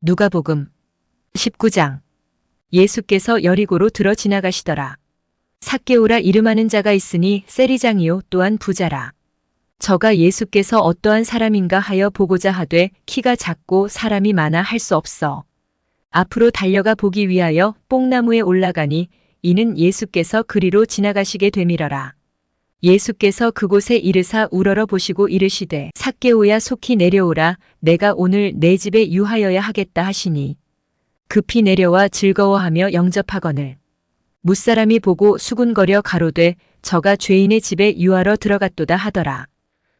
누가복음 19장 예수께서 여리고로 들어 지나가시더라. 삭개오라 이름하는 자가 있으니 세리장이요 또한 부자라. 저가 예수께서 어떠한 사람인가 하여 보고자 하되 키가 작고 사람이 많아 할 수 없어. 앞으로 달려가 보기 위하여 뽕나무에 올라가니 이는 예수께서 그리로 지나가시게 되밀어라. 예수께서 그곳에 이르사 우러러 보시고 이르시되 삭개오야 속히 내려오라 내가 오늘 내 집에 유하여야 하겠다 하시니 급히 내려와 즐거워하며 영접하거늘 무사람이 보고 수군거려 가로되 저가 죄인의 집에 유하러 들어갔도다 하더라.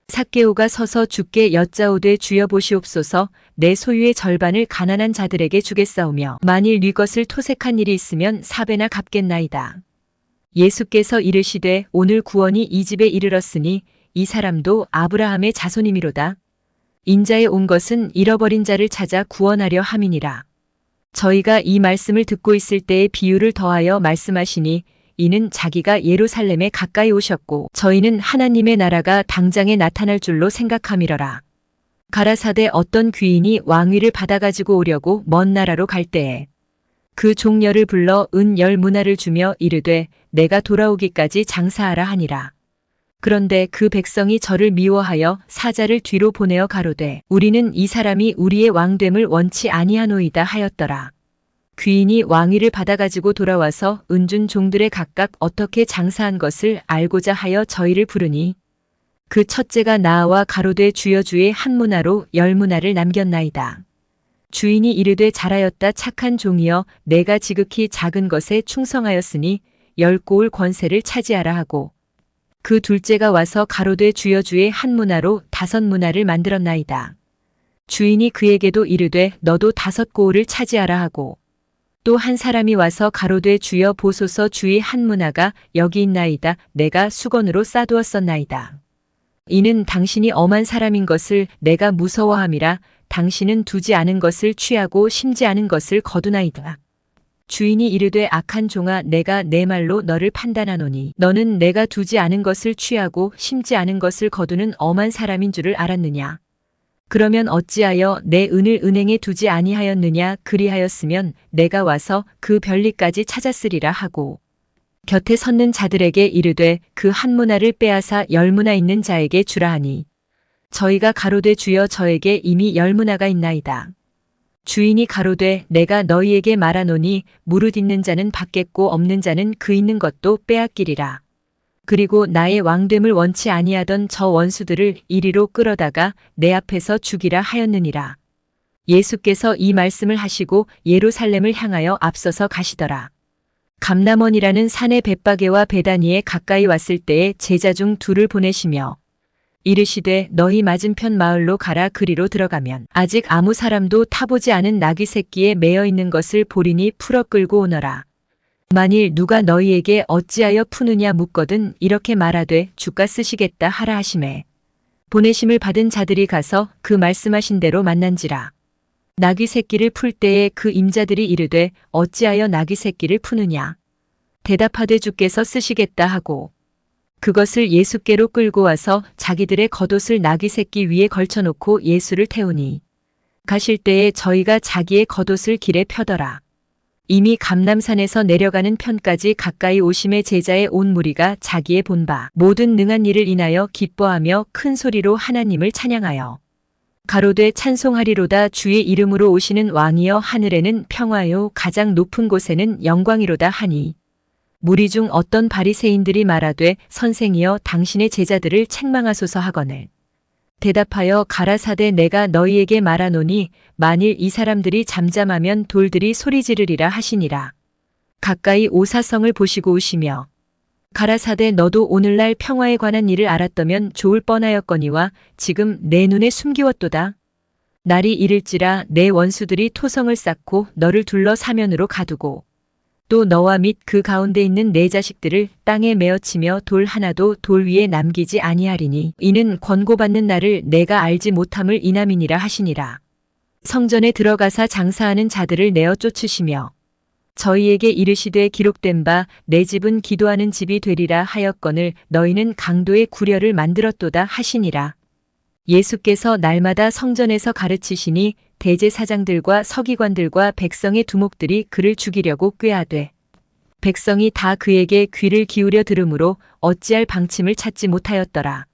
삭개오가 서서 주께 여짜오되 주여 보시옵소서 내 소유의 절반을 가난한 자들에게 주겠사오며 만일 네 것을 토색한 일이 있으면 사배나 갚겠나이다. 예수께서 이르시되 오늘 구원이 이 집에 이르렀으니 이 사람도 아브라함의 자손이미로다. 인자에 온 것은 잃어버린 자를 찾아 구원하려 함이니라. 저희가 이 말씀을 듣고 있을 때의 비유를 더하여 말씀하시니 이는 자기가 예루살렘에 가까이 오셨고 저희는 하나님의 나라가 당장에 나타날 줄로 생각함이러라. 가라사대 어떤 귀인이 왕위를 받아가지고 오려고 먼 나라로 갈 때에 그 종려를 불러 은열 문화를 주며 이르되 내가 돌아오기까지 장사하라 하니라. 그런데 그 백성이 저를 미워하여 사자를 뒤로 보내어 가로되 우리는 이 사람이 우리의 왕됨을 원치 아니하노이다 하였더라. 귀인이 왕위를 받아가지고 돌아와서 은준 종들의 각각 어떻게 장사한 것을 알고자 하여 저희를 부르니 그 첫째가 나와 가로되 주여 주의 한 문화로 열 문화를 남겼나이다. 주인이 이르되 잘하였다 착한 종이여 내가 지극히 작은 것에 충성하였으니 열 고을 권세를 차지하라 하고 그 둘째가 와서 가로되 주여 주의 한 문화로 다섯 문화를 만들었나이다. 주인이 그에게도 이르되 너도 다섯 고을을 차지하라 하고 또 한 사람이 와서 가로되 주여 보소서 주의 한 문화가 여기 있나이다. 내가 수건으로 싸두었었나이다. 이는 당신이 엄한 사람인 것을 내가 무서워함이라 당신은 두지 않은 것을 취하고 심지 않은 것을 거두나이다. 주인이 이르되 악한 종아 내가 내 말로 너를 판단하노니 너는 내가 두지 않은 것을 취하고 심지 않은 것을 거두는 엄한 사람인 줄을 알았느냐. 그러면 어찌하여 내 은을 은행에 두지 아니하였느냐 그리하였으면 내가 와서 그 별리까지 찾았으리라 하고 곁에 섰는 자들에게 이르되 그 한 문화를 빼앗아 열 문화 있는 자에게 주라 하니 저희가 가로되 주여 저에게 이미 열 문화가 있나이다. 주인이 가로되 내가 너희에게 말하노니 무릇 있는 자는 받겠고 없는 자는 그 있는 것도 빼앗기리라. 그리고 나의 왕됨을 원치 아니하던 저 원수들을 이리로 끌어다가 내 앞에서 죽이라 하였느니라. 예수께서 이 말씀을 하시고 예루살렘을 향하여 앞서서 가시더라. 감남원이라는 산의 벳바게와 베다니에 가까이 왔을 때에 제자 중 둘을 보내시며 이르시되 너희 맞은편 마을로 가라 그리로 들어가면 아직 아무 사람도 타보지 않은 나귀 새끼에 매어 있는 것을 보리니 풀어 끌고 오너라. 만일 누가 너희에게 어찌하여 푸느냐 묻거든 이렇게 말하되 주가 쓰시겠다 하라 하심에 보내심을 받은 자들이 가서 그 말씀하신 대로 만난지라. 나귀 새끼를 풀 때에 그 임자들이 이르되 어찌하여 나귀 새끼를 푸느냐. 대답하되 주께서 쓰시겠다 하고 그것을 예수께로 끌고 와서 자기들의 겉옷을 나귀 새끼 위에 걸쳐놓고 예수를 태우니 가실 때에 저희가 자기의 겉옷을 길에 펴더라. 이미 감남산에서 내려가는 편까지 가까이 오심의 제자의 온 무리가 자기의 본바 모든 능한 일을 인하여 기뻐하며 큰 소리로 하나님을 찬양하여 가로되 찬송하리로다 주의 이름으로 오시는 왕이여 하늘에는 평화요 가장 높은 곳에는 영광이로다 하니 무리 중 어떤 바리새인들이 말하되 선생이여 당신의 제자들을 책망하소서 하거늘. 대답하여 가라사대 내가 너희에게 말하노니 만일 이 사람들이 잠잠하면 돌들이 소리 지르리라 하시니라. 가까이 오사성을 보시고 오시며 가라사대 너도 오늘날 평화에 관한 일을 알았다면 좋을 뻔하였거니와 지금 내 눈에 숨기웠도다. 날이 이를지라 내 원수들이 토성을 쌓고 너를 둘러 사면으로 가두고 또 너와 및 그 가운데 있는 내 자식들을 땅에 메어치며 돌 하나도 돌 위에 남기지 아니하리니 이는 권고받는 날을 내가 알지 못함을 이남이니라 하시니라. 성전에 들어가사 장사하는 자들을 내어 쫓으시며 저희에게 이르시되 기록된 바 내 집은 기도하는 집이 되리라 하였거늘 너희는 강도의 구려를 만들었도다 하시니라. 예수께서 날마다 성전에서 가르치시니 대제사장들과 서기관들과 백성의 두목들이 그를 죽이려고 꾀하되 백성이 다 그에게 귀를 기울여 들으므로 어찌할 방침을 찾지 못하였더라.